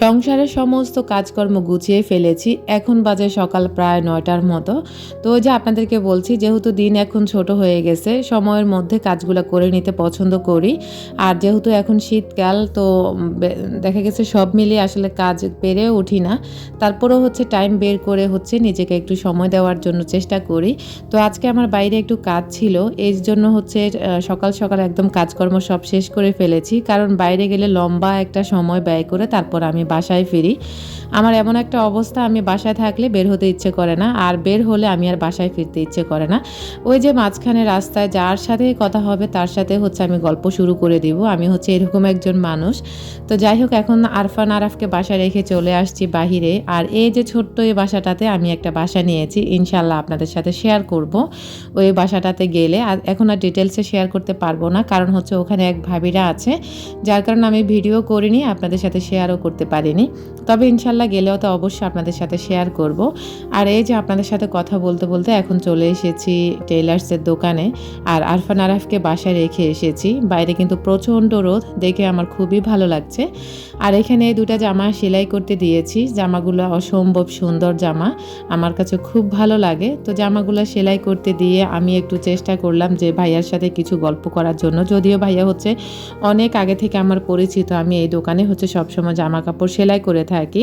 সংসারের সমস্ত কাজকর্ম গুছিয়ে ফেলেছি। এখন বাজে সকাল প্রায় নয়টার মতো। তো যে আপনাদেরকে বলছি, যেহেতু দিন এখন ছোট হয়ে গেছে, সময়ের মধ্যে কাজগুলো করে নিতে পছন্দ করি। আর যেহেতু এখন শীতকাল, তো দেখা গেছে সব মিলিয়ে আসলে কাজ পেরে উঠি না। তারপরেও হচ্ছে টাইম বের করে হচ্ছে নিজেকে একটু সময় দেওয়ার জন্য চেষ্টা করি। তো আজকে আমার বাইরে একটু কাজ ছিল, এর জন্য হচ্ছে সকাল সকাল একদম কাজকর্ম সব শেষ করে ফেলেছি। কারণ বাইরে গেলে লম্বা একটা সময় ব্যয় করে তারপর আমি বাসায় ফিরি। আমার এমন একটা অবস্থা, আমি বাসায় থাকলে বের হতে ইচ্ছে করে না, আর বের হলে আমি আর বাসায় ফিরতে ইচ্ছে করে না। ওই যে মাঝখানে রাস্তায় যার সাথে কথা হবে, তার সাথে হচ্ছে আমি গল্প শুরু করে দিব। আমি হচ্ছে এরকম একজন মানুষ। তো যাই হোক, এখন আরফান আরাফকে বাসায় রেখে চলে আসছি বাহিরে। আর এই যে ছোট্ট এই বাসাটাতে আমি একটা বাসা নিয়েছি ইনশাল্লাহ আপনাদের সাথে শেয়ার করব। ওই বাসাটাতে গেলে, আর এখন আর ডিটেলসে শেয়ার করতে পারব না, কারণ হচ্ছে ওখানে এক ভাবিরা আছে, যার কারণে আমি ভিডিও করিনি, আপনাদের সাথে শেয়ারও করতে পারিনি। তবে ইনশাল্লাহ গেলেও তো অবশ্যই আপনাদের সাথে শেয়ার করব। আর এই যে আপনাদের সাথে কথা বলতে বলতে এখন চলে এসেছি টেইলার্সের দোকানে। আর আরফান আরাফকে বাসায় রেখে এসেছি। বাইরে কিন্তু প্রচণ্ড রোদ, দেখে আমার খুবই ভালো লাগছে। আর এখানে এই দুটা জামা সেলাই করতে দিয়েছি। জামাগুলো অসম্ভব সুন্দর জামা, আমার কাছে খুব ভালো লাগে। তো জামাগুলো সেলাই করতে দিয়ে আমি একটু চেষ্টা করলাম যে ভাইয়ার সাথে কিছু গল্প করার জন্য। যদিও ভাইয়া হচ্ছে অনেক আগে থেকে আমার পরিচিত, আমি এই দোকানে হচ্ছে সবসময় জামা কাপড় সেলাই করে থাকি।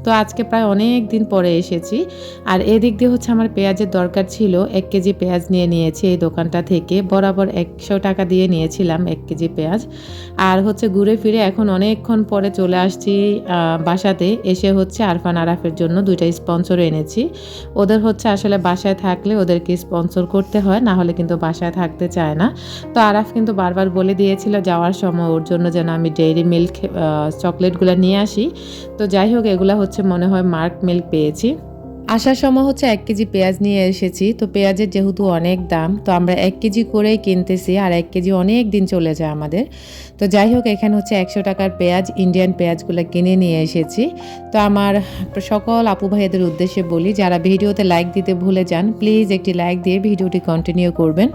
তো আজকে প্রায় অনেক দিন পরে এসেছি। আর এদিক দিয়ে হচ্ছে আমার পেঁয়াজের দরকার ছিল, এক কেজি পেঁয়াজ নিয়ে নিয়েছি এই দোকানটা থেকে। বরাবর একশো টাকা দিয়ে নিয়েছিলাম এক কেজি পেঁয়াজ। আর হচ্ছে ঘুরে ফিরে এখন অনেকক্ষণ পরে চলে আসছি বাসাতে। এসে হচ্ছে আরফান আরাফের জন্য দুইটা স্পন্সর এনেছি। ওদের হচ্ছে আসলে বাসায় থাকলে ওদেরকে স্পন্সর করতে হয়, না হলে কিন্তু বাসায় থাকতে চায় না। তো আরাফ কিন্তু বারবার বলে দিয়েছিল যাওয়ার সময় ওর জন্য যেন আমি ডেইরি মিল্ক চকলেটগুলো নিয়ে আসি। তো যাই হোক, এগুলো হচ্ছে মনে হয় মার্ক মিল্ক পেয়েছি। আসার সময় হচ্ছে এক কেজি পেঁয়াজ নিয়ে এসেছি। তো পেঁয়াজের যেহেতু অনেক দাম, তো আমরা এক কেজি করেই কিনতেছি আর এক কেজি অনেক দিন চলে যায় আমাদের। তো যাই হোক, এখানে হচ্ছে একশো টাকার পেঁয়াজ ইন্ডিয়ান পেঁয়াজগুলো কিনে নিয়ে এসেছি। তো আমার সকল আপু ভাইয়াদের উদ্দেশ্যে বলি, যারা ভিডিওতে লাইক দিতে ভুলে যান প্লিজ একটি লাইক দিয়ে ভিডিওটি কন্টিনিউ করবেন।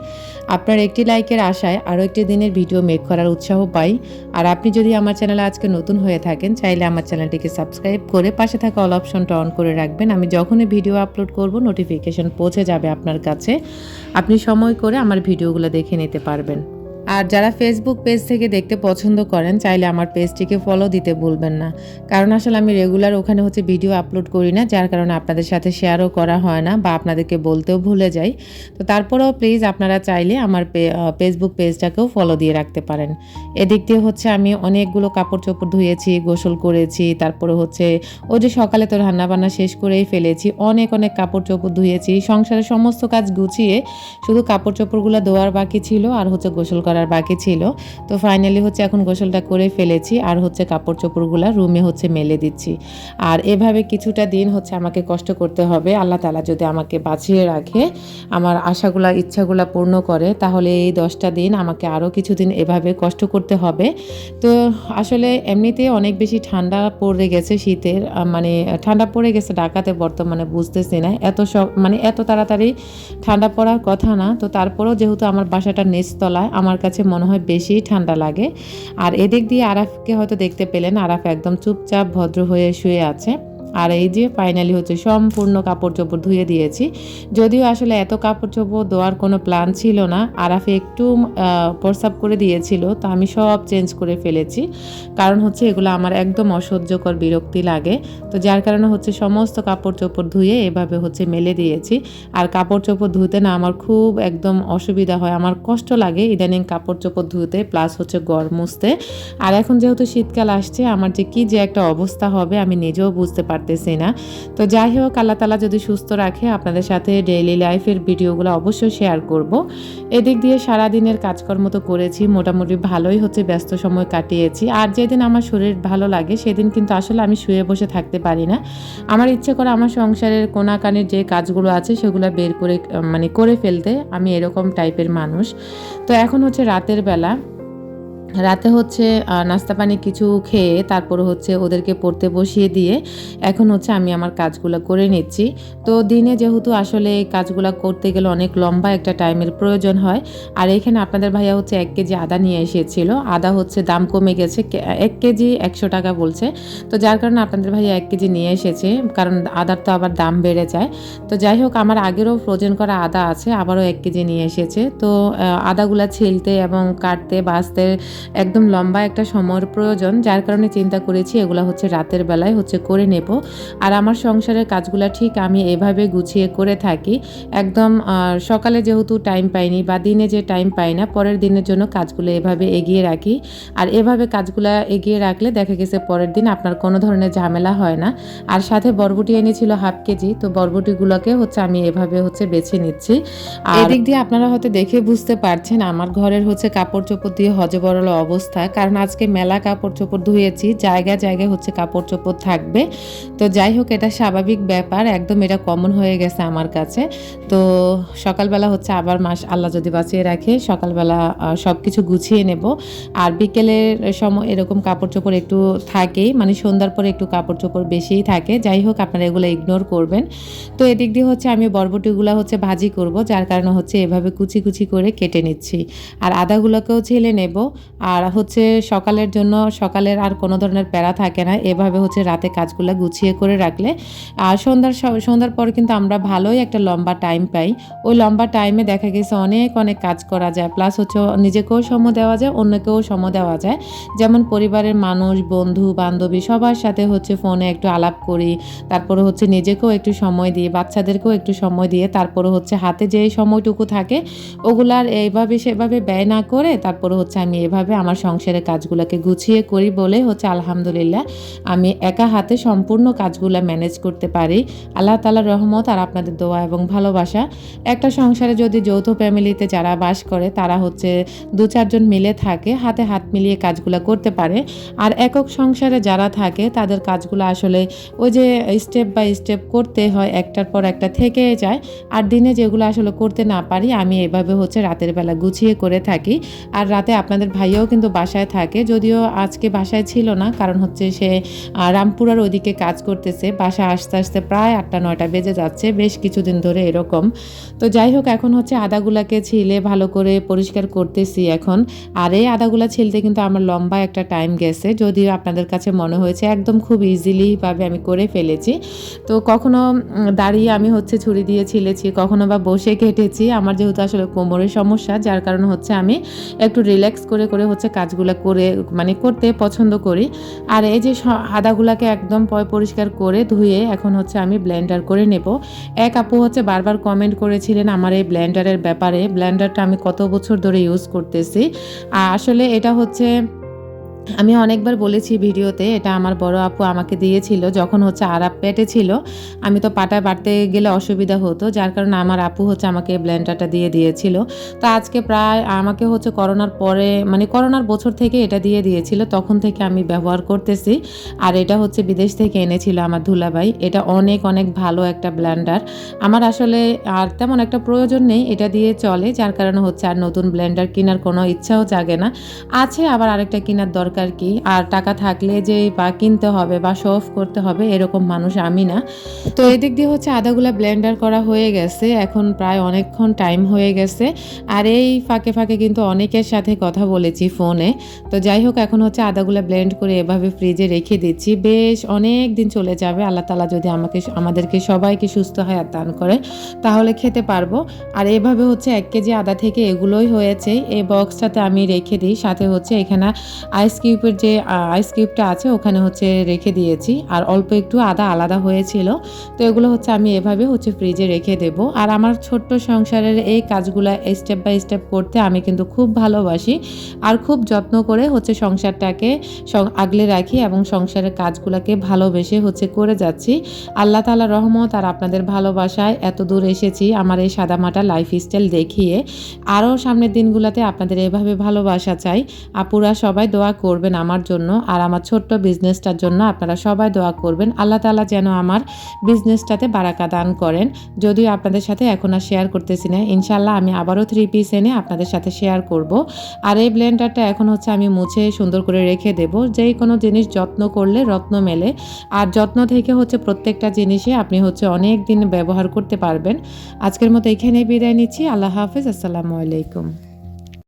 আপনার একটি লাইকের আশায় আরও একটি দিনের ভিডিও মেক করার উৎসাহ পাই। আর আপনি যদি আমার চ্যানেলে আজকে নতুন হয়ে থাকেন, চাইলে আমার চ্যানেলটিকে সাবস্ক্রাইব করে পাশে থাকা অল অপশনটা অন করে রাখবেন। আমি যখনই ভিডিও আপলোড করব নোটিফিকেশন পৌঁছে যাবে আপনার কাছে। আপনি সময় করে আমার ভিডিওগুলো দেখে নিতে পারবেন। আর যারা ফেসবুক পেজ থেকে দেখতে পছন্দ করেন, চাইলে আমার পেজটিকে ফলো দিতে ভুলবেন না। কারণ আসলে আমি রেগুলার ওখানে হচ্ছে ভিডিও আপলোড করি না, যার কারণে আপনাদের সাথে শেয়ারও করা হয় না বা আপনাদেরকে বলতেও ভুলে যাই। তো তারপরেও প্লিজ আপনারা চাইলে আমার ফেসবুক পেজটাকেও ফলো দিয়ে রাখতে পারেন। এদিক দিয়ে হচ্ছে আমি অনেকগুলো কাপড় চোপড় ধুয়েছি, গোসল করেছি, তারপরে হচ্ছে ওই যে সকালে তো রান্নাবান্না শেষ করেই ফেলেছি, অনেক অনেক কাপড় চোপড় ধুয়েছি, সংসারের সমস্ত কাজ গুছিয়ে শুধু কাপড় চোপড়গুলো ধোয়ার বাকি ছিল আর হচ্ছে গোসল করার বাকি ছিল। তো ফাইনালি হচ্ছে এখন গোসলটা করে ফেলেছি। আর হচ্ছে কাপড় চোপড়গুলো রুমে হচ্ছে মেলে দিচ্ছি। আর এভাবে কিছুটা দিন হচ্ছে আমাকে কষ্ট করতে হবে। আল্লাহ তালা যদি আমাকে বাঁচিয়ে রাখে, আমার আশাগুলা, ইচ্ছাগুলা পূর্ণ করে, তাহলে এই দশটা দিন আমাকে আরও কিছুদিন এভাবে কষ্ট করতে হবে। তো আসলে এমনিতে অনেক বেশি ঠান্ডা পড়ে গেছে শীতের মানে ঠান্ডা পড়ে গেছে ঢাকাতে বর্তমানে বুঝতেছি না। এত সব মানে এত তাড়াতাড়ি ঠান্ডা পড়ার কথা না। তো তারপরেও যেহেতু আমার বাসাটা নিচতলায়, আমার কাছে মনে হয় বেশি ঠান্ডা লাগে। আর এদিক দিয়ে আরাফকে হয়তো দেখতে পেলেন, আরাফ একদম চুপচাপ ভদ্র হয়ে শুয়ে আছে। আর এই যে ফাইনালি হচ্ছে সম্পূর্ণ কাপড় চোপড় ধুয়ে দিয়েছি। যদিও আসলে এত কাপড় চোপড় দেওয়ার কোনো প্ল্যান ছিল না, আরাফে একটু প্রসাব করে দিয়েছিল, তো আমি সব চেঞ্জ করে ফেলেছি। কারণ হচ্ছে এগুলো আমার একদম অসহ্যকর বিরক্তি লাগে। তো যার কারণে হচ্ছে সমস্ত কাপড় চোপড় ধুয়ে এভাবে হচ্ছে মেলে দিয়েছি। আর কাপড় চোপড় ধুতে না আমার খুব একদম অসুবিধা হয়, আমার কষ্ট লাগে ইদানিং কাপড় চোপড় ধুতে প্লাস হচ্ছে গড় মুছতে। আর এখন যেহেতু শীতকাল আসছে, আমার যে কী যে একটা অবস্থা হবে আমি নিজেও বুঝতে পারতেছি না। তো যাই হোক, আল্লাহ তালা যদি সুস্থ রাখে, আপনাদের সাথে ডেইলি লাইফের ভিডিওগুলো অবশ্যই শেয়ার করব। এদিক দিয়ে সারাদিনের কাজকর্ম তো করেছি, মোটামুটি ভালোই হচ্ছে, ব্যস্ত সময় কাটিয়েছি। আর যেদিন আমার শরীর ভালো লাগে, সেদিন কিন্তু আসলে আমি শুয়ে বসে থাকতে পারি না। আমার ইচ্ছে করে আমার সংসারের কোনাকানির যে কাজগুলো আছে, সেগুলো বের করে মানে করে ফেলতে আমি এরকম টাইপের মানুষ। তো এখন হচ্ছে রাতের বেলা রাতে হচ্ছে নাস্তা পানি কিছু খেয়ে তারপর হচ্ছে ওদেরকে পড়তে বসিয়ে দিয়ে এখন হচ্ছে আমি আমার কাজগুলো করে নিচ্ছি। তো দিনে যেহেতু আসলে কাজগুলো করতে গেলে অনেক লম্বা একটা টাইমের প্রয়োজন হয়, আর এখানে আপনাদের ভাইয়া হচ্ছে এক কেজি আদা নিয়ে এসেছিল। আদা হচ্ছে দাম কমে গেছে এক কেজি একশো টাকা বলছে। তো যার কারণে আপনাদের ভাইয়া এক কেজি নিয়ে এসেছে, কারণ আদার তো আবার দাম বেড়ে যায়। তো যাই হোক, আমার আগেরও ফ্রোজেন করা আদা আছে, আবারও এক কেজি নিয়ে এসেছে। তো আদাগুলা ছিলতে এবং কাটতে বাছতে একদম লম্বা একটা সময়ের প্রয়োজন, যার কারণে চিন্তা করেছি এগুলো হচ্ছে রাতের বেলায় হচ্ছে করে নেব। আর আমার সংসারের কাজগুলো ঠিক আমি এভাবে গুছিয়ে করে থাকি। একদম সকালে যেহেতু টাইম পাইনি বা দিনে যে টাইম পাই না, পরের দিনের জন্য কাজগুলো এভাবে এগিয়ে রাখি। আর এভাবে কাজগুলো এগিয়ে রাখলে দেখা গেছে পরের দিন আপনার কোনো ধরনের ঝামেলা হয় না। আর সাথে বরবটি এনেছিল হাফ কেজি, তো বরবটিগুলোকে হচ্ছে আমি এভাবে হচ্ছে বেছে নিচ্ছি। আর এদিক দিয়ে আপনারা হয়তো দেখে বুঝতে পারছেন, আমার ঘরের হচ্ছে কাপড় চোপড় দিয়ে হজবরল অবস্থা। কারণ আজকে মেলা কাপড় চোপড় ধুয়েছি জায়গায় জায়গায় হচ্ছে কাপড় চোপড় থাকবে। তো যাই হোক, এটা স্বাভাবিক ব্যাপার, একদম এটা কমন হয়ে গেছে আমার কাছে। তো সকালবেলা হচ্ছে আবার মাস আল্লাহ যদি বাঁচিয়ে রাখে, সকালবেলা সব কিছু গুছিয়ে নেব। আর বিকেলের সময় এরকম কাপড় চোপড় একটু থাকেই মানে সন্ধ্যার পরে একটু কাপড় চোপড় বেশিই থাকে। যাই হোক, আপনারা এগুলো ইগনোর করবেন। তো এদিক দিয়ে হচ্ছে আমি বরবটিগুলো হচ্ছে ভাজি করব, যার কারণে হচ্ছে এভাবে কুচি কুচি করে কেটে নিচ্ছি। আর আদাগুলোকেও ছেলে নেব। আর হচ্ছে সকালের জন্য সকালের আর কোনো ধরনের প্যারা থাকে না। এভাবে হচ্ছে রাতে কাজগুলো গুছিয়ে করে রাখলে, আর সন্ধ্যার সন্ধ্যার পর কিন্তু আমরা ভালোই একটা লম্বা টাইম পাই। ওই লম্বা টাইমে দেখা গেছে অনেক অনেক কাজ করা যায়। প্লাস হচ্ছে নিজেকেও সময় দেওয়া যায়, অন্যকেও সময় দেওয়া যায়। যেমন পরিবারের মানুষ, বন্ধু, বান্ধবী সবার সাথে হচ্ছে ফোনে একটু আলাপ করি, তারপরে হচ্ছে নিজেকেও একটু সময় দিয়ে বাচ্চাদেরকেও একটু সময় দিয়ে তারপরে হচ্ছে হাতে যে সময়টুকু থাকে, ওগুলার এইভাবে সেভাবে ব্যয় না করে তারপরে হচ্ছে আমি এভাবে আমার সংসারের কাজগুলোকে গুছিয়ে করি বলে হচ্ছে আলহামদুলিল্লাহ। আমি একা হাতে সম্পূর্ণ কাজগুলো ম্যানেজ করতে পারি। আল্লাহ তালার রহমত আর আপনাদের দোয়া এবং ভালোবাসা। একটা সংসারে যদি যৌথ ফ্যামিলিতে যারা বাস করে, তারা হচ্ছে দু চারজন মিলে থাকে, হাতে হাত মিলিয়ে কাজগুলো করতে পারে। আর একক সংসারে যারা থাকে, তাদের কাজগুলো আসলে ওই যে স্টেপ বাই স্টেপ করতে হয়, একটার পর একটা থেকে যায়। আর দিনে যেগুলো আসলে করতে না পারি, আমি এভাবে হচ্ছে রাতের বেলা গুছিয়ে করে থাকি। আর রাতে আপনাদের ভাইয়াও কিন্তু বাসায় থাকে, যদিও আজকে বাসায় ছিল না, কারণ হচ্ছে সে রামপুরার ওদিকে কাজ করতেছে। বাসা আসতে আসতে প্রায় আটটা, নয়টা বেজে যাচ্ছে, বেশ কিছুদিন ধরে এরকম। তো যাই হোক, এখন হচ্ছে আদাগুলাকে ছিলে ভালো করে পরিষ্কার করতেছি এখন। আর এই আদাগুলা ছিলতে কিন্তু আমার লম্বা একটা টাইম গেছে, যদিও আপনাদের কাছে মনে হয়েছে একদম খুব ইজিলিভাবে আমি করে ফেলেছি। তো কখনো দাঁড়িয়ে আমি হচ্ছে ছুরি দিয়ে ছিলেছি, কখনো বা বসে কেটেছি। আমার যেহেতু আসলে কোমরের সমস্যা, যার কারণে হচ্ছে আমি একটু রিল্যাক্স করে করে হচ্ছে কাজগুলো করে মানে করতে পছন্দ করি। আর এই যে আদাগুলোকে একদম পয় পরিষ্কার করে ধুয়ে এখন হচ্ছে আমি ব্লেন্ডার করে নেব। এক আপু হচ্ছে বারবার কমেন্ট করেছিলেন আমার এই ব্লেন্ডারের ব্যাপারে। ব্লেন্ডারটা আমি কত বছর ধরে ইউজ করতেছি। আর আসলে এটা হচ্ছে আমি অনেকবার বলেছি ভিডিওতে, এটা আমার বড় আপু আমাকে দিয়েছিল, যখন হচ্ছে আরাপ পেটে ছিল, আমি তো পাটা বাড়তে গেলে অসুবিধা হতো, যার কারণে আমার আপু হচ্ছে আমাকে ব্লেন্ডারটা দিয়ে দিয়েছিল। তো আজকে প্রায় আমাকে হচ্ছে করোনার পরে মানে করোনার বছর থেকে এটা দিয়ে দিয়েছিল, তখন থেকে আমি ব্যবহার করতেছি। আর এটা হচ্ছে বিদেশ থেকে এনেছিল আমার ধুলাভাই এটা অনেক অনেক ভালো একটা ব্লেন্ডার আমার আসলে আর তেমন একটা প্রয়োজন নেই, এটা দিয়ে চলে, যার কারণে হচ্ছে আর নতুন ব্লেন্ডার কেনার কোনো ইচ্ছাও জাগে না। আছে আবার আরেকটা কেনার দরকার কি? আর টাকা থাকলে যে বা কিনতে হবে বা শো অফ করতে হবে এরকম মানুষ আমি না। তো এদিক দিয়ে হচ্ছে আদাগুলা ব্লেন্ডার করা হয়ে গেছে। এখন প্রায় অনেকক্ষণ টাইম হয়ে গেছে। আর এই ফাঁকে ফাঁকে কিন্তু অনেকের সাথে কথা বলেছি ফোনে। তো যাই হোক এখন হচ্ছে আদাগুলা ব্লেন্ড করে এভাবে ফ্রিজে রেখে দিচ্ছি। বেশ অনেক দিন চলে যাবে। আল্লাহ তালা যদি আমাকে আমাদেরকে সবাইকে সুস্থ হায়াত দান করে তাহলে খেতে পারব। আর এভাবে হচ্ছে এক কেজি আদা থেকে এগুলোই হয়েছে। এই বক্সটাতে আমি রেখে দিই। সাথে হচ্ছে এখানে আইস কিউবের যে আইস কিউবটা আছে, ওখানে হচ্ছে রেখে দিয়েছি। আর অল্প একটু আদা আলাদা হয়েছিল। তো এগুলো হচ্ছে আমি এভাবে হচ্ছে ফ্রিজে রেখে দেব। আর আমার ছোট্ট সংসারের এই কাজগুলো স্টেপ বাই স্টেপ করতে আমি কিন্তু খুব ভালোবাসি। আর খুব যত্ন করে হচ্ছে সংসারটাকে আগলে রাখি এবং সংসারের কাজগুলোকে ভালোবেসে হচ্ছে করে যাচ্ছি। আল্লাহ তালা রহমত আর আপনাদের ভালোবাসায় এত দূর এসেছি আমার এই সাদামাটা লাইফ স্টাইল দেখিয়ে। আরও সামনের দিনগুলোতে আপনাদের এভাবে ভালোবাসা চাই। আপুরা সবাই দোয়া করবেন করবেন আমার জন্য আর আমার ছোট্ট বিজনেসটার জন্য আপনারা সবাই দোয়া করবেন। আল্লাহ তালা যেন আমার বিজনেসটাতে বারাকা দান করেন। যদিও আপনাদের সাথে এখন আর শেয়ার করতেছি না ইনশাল্লাহ আমি আবারও থ্রি পিস এনে আপনাদের সাথে শেয়ার করব। আর এই ব্লেন্ডারটা এখন হচ্ছে আমি মুছে সুন্দর করে রেখে দেব। যেই কোনো জিনিস যত্ন করলে রত্ন মেলে। আর যত্ন থেকে হচ্ছে প্রত্যেকটা জিনিসে আপনি হচ্ছে অনেক দিন ব্যবহার করতে পারবেন। আজকের মতো এখানেই বিদায় নিচ্ছি। আল্লাহ হাফিজ। আসসালামু আলাইকুম।